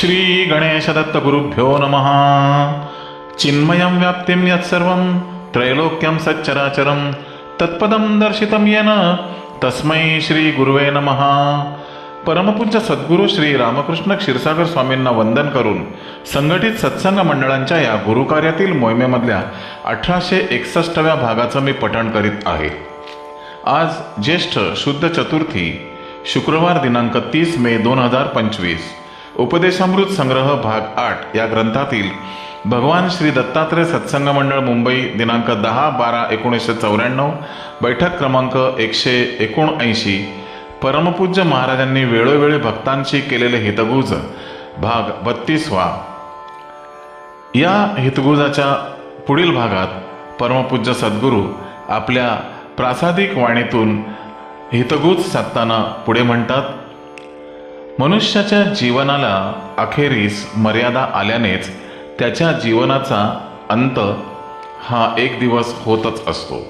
श्री गणेशदत्त गुरुभ्यो नमः। चिन्मयं व्याप्तिं यत्सर्वं त्रैलोक्यं सच्चराचरं तत्पदं दर्शितं येन तस्मै श्री गुरुवे नमः। परमपूज्य सद्गुरू श्री रामकृष्ण क्षीरसागर स्वामींना वंदन करून संघटित सत्संग मंडळांच्या या गुरुकार्यातील मोहिमेमधल्या अठराशे एकसष्टव्या भागाचं मी पठण करीत आहे. आज ज्येष्ठ शुद्ध चतुर्थी शुक्रवार दिनांक तीस मे दोन हजार पंचवीस. उपदेशामृत संग्रह भाग आठ या ग्रंथातील भगवान श्री दत्तात्रय सत्संग मंडळ मुंबई दिनांक दहा बारा एकोणीसशे चौऱ्याण्णव बैठक क्रमांक एकशे एकोणऐंशी. परमपूज्य महाराजांनी वेळोवेळी भक्तांशी केलेले हितगुज भाग बत्तीसवा. या हितगुजाच्या पुढील भागात परमपूज्य सद्गुरू आपल्या प्रासादिक वाणीतून हितगुज साधताना पुढे म्हणतात मनुष्याच्या जीवनाला अखेरीस मर्यादा आल्यानेच त्याच्या जीवनाचा अंत हा एक दिवस होतच असतो.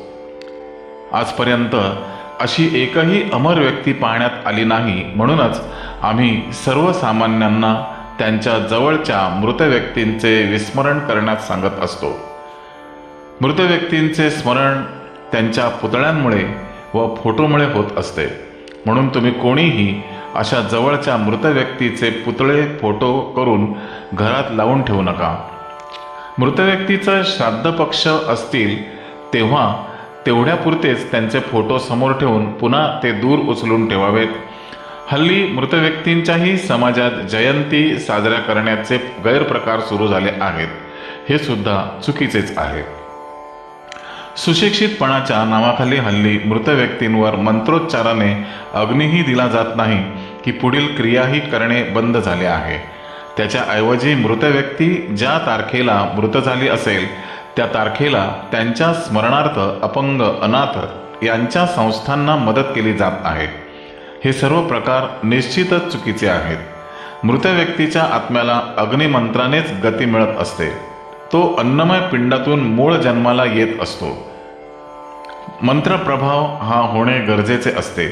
आजपर्यंत अशी एकही अमर व्यक्ती पाहण्यात आली नाही म्हणूनच आम्ही सर्वसामान्यांना त्यांच्या जवळच्या मृत व्यक्तींचे विस्मरण करण्यास सांगत असतो. मृत व्यक्तींचे स्मरण त्यांच्या पुतळ्यांमुळे व फोटोमुळे होत असते. म्हणून तुम्ही कोणीही अशा जवळच्या मृत व्यक्तीचे पुतळे फोटो करून घरात लावून ठेवू नका. मृत व्यक्तीचं श्राद्ध पक्ष असतील तेव्हा तेवढ्यापुरतेच त्यांचे फोटो समोर ठेवून पुन्हा ते दूर उचलून ठेवावेत. हल्ली मृत व्यक्तींच्याही समाजात जयंती साजऱ्या करण्याचे गैरप्रकार सुरू झाले आहेत. हे सुद्धा चुकीचेच आहे सुशिक्षितपणाच्या नावाखाली हल्ली मृत व्यक्तींवर मंत्रोच्चाराने अग्निही दिला जात नाही की पुढील क्रियाही करणे बंद झाले आहे. त्याच्याऐवजी मृत व्यक्ती ज्या तारखेला मृत झाली असेल त्या तारखेला त्यांच्या स्मरणार्थ अपंग अनाथ यांच्या संस्थांना मदत केली जात आहे. हे सर्व प्रकार निश्चितच चुकीचे आहेत. मृत व्यक्तीच्या आत्म्याला अग्निमंत्रानेच गती मिळत असते. तो अन्नमय पिंडातून मूळ जन्माला येत असतो. मंत्रप्रभाव हा होणे गरजेचे असते.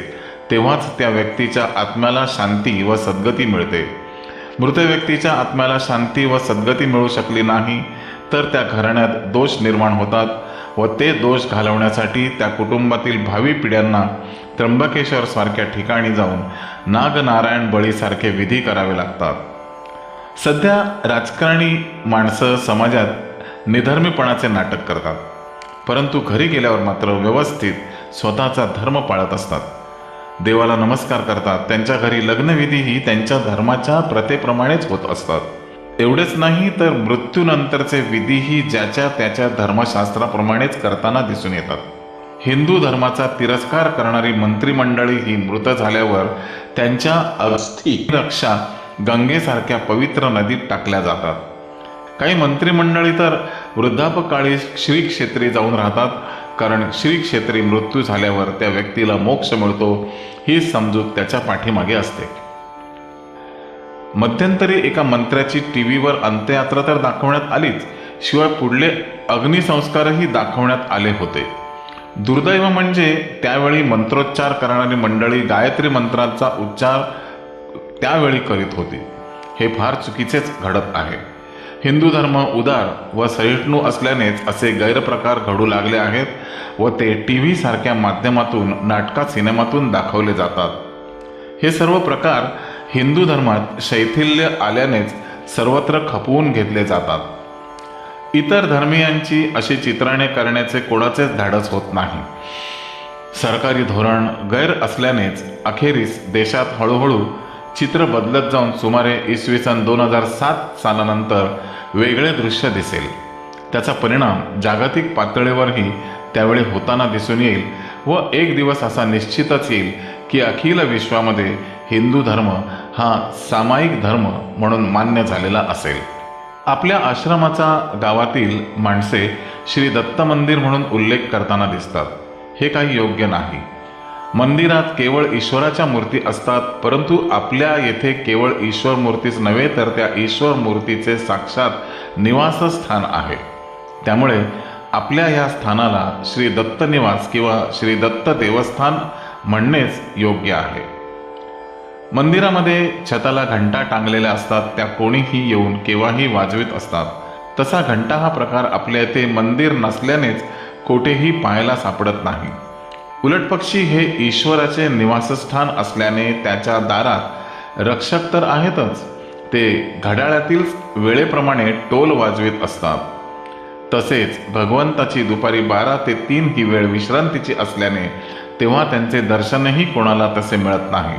तेव्हाच त्या व्यक्तीच्या आत्म्याला शांती व सद्गती मिळते. मृत व्यक्तीच्या आत्म्याला शांती व सद्गती मिळू शकली नाही तर त्या घराण्यात दोष निर्माण होतात व ते दोष घालवण्यासाठी त्या कुटुंबातील भावी पिढ्यांना त्र्यंबकेश्वर सारख्या ठिकाणी जाऊन नागनारायण बळीसारखे विधी करावे लागतात. सध्या राजकारणी माणसं समाजात निधर्मीपणाचे नाटक करतात. परंतु घरी गेल्यावर मात्र व्यवस्थित स्वतःचा धर्म पाळत असतात. देवाला नमस्कार करतात. त्यांच्या घरी लग्नविधीही त्यांच्या धर्माच्या प्रथेप्रमाणेच होत असतात. एवढेच नाही तर मृत्यूनंतरचे विधीही ज्याच्या त्याच्या धर्मशास्त्राप्रमाणेच करताना दिसून येतात. हिंदू धर्माचा तिरस्कार करणारी मंत्रिमंडळी ही मृत झाल्यावर त्यांच्या अस्थिरक्षा गंगेसारख्या पवित्र नदीत टाकल्या जातात. काही मंत्रिमंडळी तर वृद्धापकाळी श्री क्षेत्री जाऊन राहतात कारण श्री क्षेत्री मृत्यू झाल्यावर त्या व्यक्तीला मोक्ष मिळतो ही समजूत त्याच्या पाठीमागे असते. मध्यंतरी एका मंत्र्याची टी व्हीवर अंत्ययात्रा तर दाखवण्यात आलीच शिवाय पुढले अग्निसंस्कारही दाखवण्यात आले होते. दुर्दैव म्हणजे त्यावेळी मंत्रोच्चार करणारी मंडळी गायत्री मंत्राचा उच्चार त्यावेळी करीत होती. हे फार चुकीचेच घडत आहे. हिंदू धर्म उदार व सहिष्णू असल्यानेच असे गैरप्रकार घडू लागले आहेत व ते टी व्ही सारख्या माध्यमातून नाटकात सिनेमातून दाखवले जातात. हे सर्व प्रकार हिंदू धर्मात शैथिल्य आल्यानेच सर्वत्र खपवून घेतले जातात. इतर धर्मियांची अशी चित्रणे करण्याचे कोणाचेच धाडस होत नाही. सरकारी धोरण गैर असल्यानेच अखेरीस देशात हळूहळू चित्र बदलत जाऊन सुमारे इसवी सन दोन हजार सात सालानंतर वेगळे दृश्य दिसेल. त्याचा परिणाम जागतिक पातळीवरही त्यावेळी होताना दिसून येईल व एक दिवस असा निश्चितच येईल की अखिल विश्वामध्ये हिंदू धर्म हा सामायिक धर्म म्हणून मान्य झालेला असेल. आपल्या आश्रमाचा गावातील माणसे श्री दत्त मंदिर म्हणून उल्लेख करताना दिसतात. हे काही योग्य नाही. मंदिरात केवळ ईश्वराच्या मूर्ती असतात परंतु आपल्या येथे केवळ ईश्वर मूर्तीच नव्हे तर त्या ईश्वर मूर्तीचे साक्षात निवासस्थान आहे. त्यामुळे आपल्या ह्या स्थानाला श्री दत्त निवास किंवा श्री दत्त देवस्थान म्हणणेच योग्य आहे. मंदिरामध्ये छताला घंटा टांगलेल्या असतात त्या कोणीही येऊन केव्हाही वाजवीत असतात. तसा घंटा हा प्रकार आपल्या येथे मंदिर नसल्यानेच कोठेही पाहायला सापडत नाही. उलटपक्षी हे ईश्वराचे निवासस्थान असल्याने त्याच्या दारात रक्षक तर आहेतच. ते घड्याळातील वेळेप्रमाणे टोल वाजवीत असतात. तसेच भगवंताची दुपारी बारा ते तीन ही वेळ विश्रांतीची असल्याने तेव्हा त्यांचे दर्शनही कोणाला तसे मिळत नाही.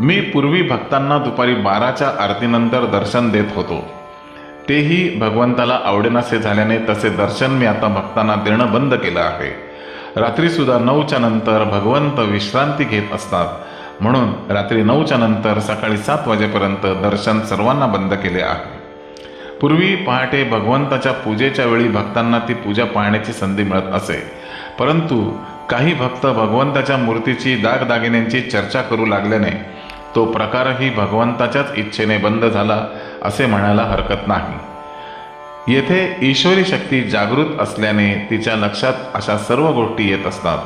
मी पूर्वी भक्तांना दुपारी बाराच्या आरतीनंतर दर्शन देत होतो. तेही भगवंताला आवडेनासे झाल्याने तसे दर्शन मी आता भक्तांना देणं बंद केलं आहे. रात्रीसुद्धा नऊच्या नंतर भगवंत विश्रांती घेत असतात. म्हणून रात्री नऊच्या नंतर सकाळी सात वाजेपर्यंत दर्शन सर्वांना बंद केले आहे. पूर्वी पहाटे भगवंताच्या पूजेच्या वेळी भक्तांना ती पूजा पाहण्याची संधी मिळत असे. परंतु काही भक्त भगवंताच्या मूर्तीची दागदागिन्यांची चर्चा करू लागल्याने तो प्रकारही भगवंताच्याच इच्छेने बंद झाला असे म्हणायला हरकत नाही. येथे ईश्वरी शक्ती जागृत असल्याने तिच्या लक्षात अशा सर्व गोष्टी येत असतात.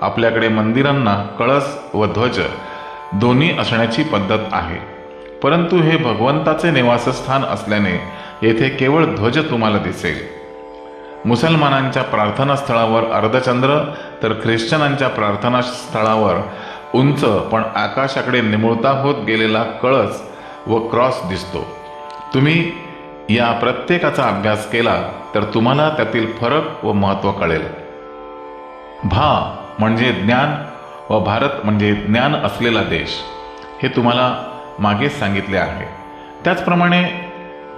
आपल्याकडे मंदिरांना कळस व ध्वज दोन्ही असण्याची पद्धत आहे. परंतु हे भगवंताचे निवासस्थान असल्याने येथे केवळ ध्वज तुम्हाला दिसेल. मुसलमानांच्या प्रार्थनास्थळावर अर्धचंद्र तर ख्रिश्चनांच्या प्रार्थनास्थळावर उंच पण आकाशाकडे निमुळता होत गेलेला कळस व क्रॉस दिसतो. तुम्ही या प्रत्येकाचा अभ्यास केला तर तुम्हाला त्यातील फरक व महत्त्व कळेल. भा म्हणजे ज्ञान व भारत म्हणजे ज्ञान असलेला देश. हे तुम्हाला मागेच सांगितले आहे. त्याचप्रमाणे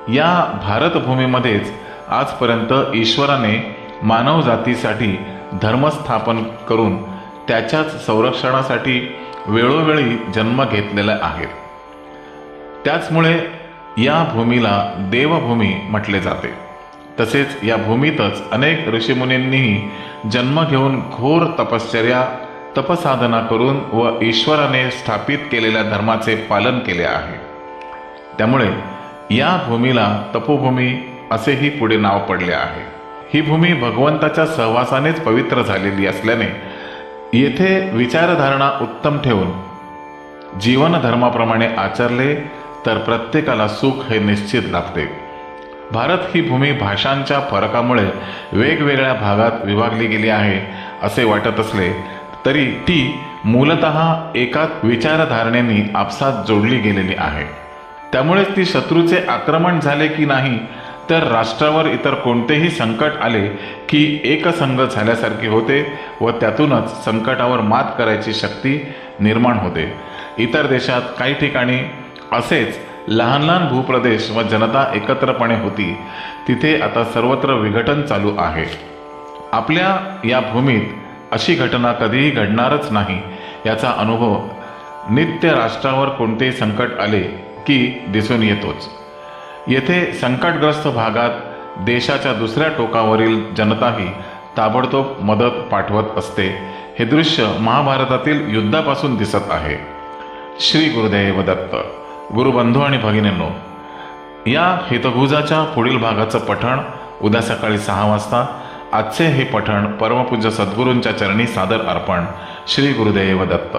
या भारतभूमीमध्येच आजपर्यंत ईश्वराने मानवजातीसाठी धर्मस्थापन करून त्याच्याच संरक्षणासाठी वेळोवेळी जन्म घेतलेला आहे. त्याचमुळे या भूमीला देवभूमी म्हटले जाते. तसेच या भूमीतच अनेक ऋषीमुनींनीही जन्म घेऊन घोर तपश्चर्या तपसाधना करून व ईश्वराने स्थापित केलेल्या धर्माचे पालन केले आहे. त्यामुळे या भूमीला तपोभूमी असेही पुढे नाव पडले आहे. ही भूमी भगवंताच्या सहवासानेच पवित्र झालेली असल्याने येथे विचारधारणा उत्तम ठेवून जीवनधर्माप्रमाणे आचरले तर प्रत्येकाला सुख हे निश्चित लाभते भारत ही भूमी भाषांच्या फरकामुळे वेगवेगळ्या भागात विभागली गेली आहे असे वाटत असले तरी ती मूलत एकाच विचारधारणेने आपसात जोडली गेलेली आहे. त्यामुळेच ती शत्रूचे आक्रमण झाले की नाही तर राष्ट्रावर इतर कोणतेही संकट आले की एकसंघ झाल्यासारखे होते व त्यातूनच संकटावर मात करायची शक्ती निर्माण होते. इतर देशात काही ठिकाणी असेच लहान लहान भूप्रदेश व जनता एकत्रपणे होती तिथे आता सर्वत्र विघटन चालू आहे. आपल्या या भूमीत अशी घटना कधीही घडणारच नाही याचा अनुभव नित्य राष्ट्रावर कोणतेही संकट आले की दिसून येतोच. येथे संकटग्रस्त भागात देशाच्या दुसऱ्या टोकावरील जनताही ताबडतोब मदत पाठवत असते हे दृश्य महाभारतातील युद्धापासून दिसत आहे. श्री गुरुदेव दत्त गुरुबंधू आणि भगिनींनो या हितभुजाच्या पुढील भागाचं पठण उद्या सकाळी सहा वाजता. आजचे हे पठण परमपूज्य सद्गुरूंच्या चरणी सादर अर्पण श्री गुरुदेव दत्त.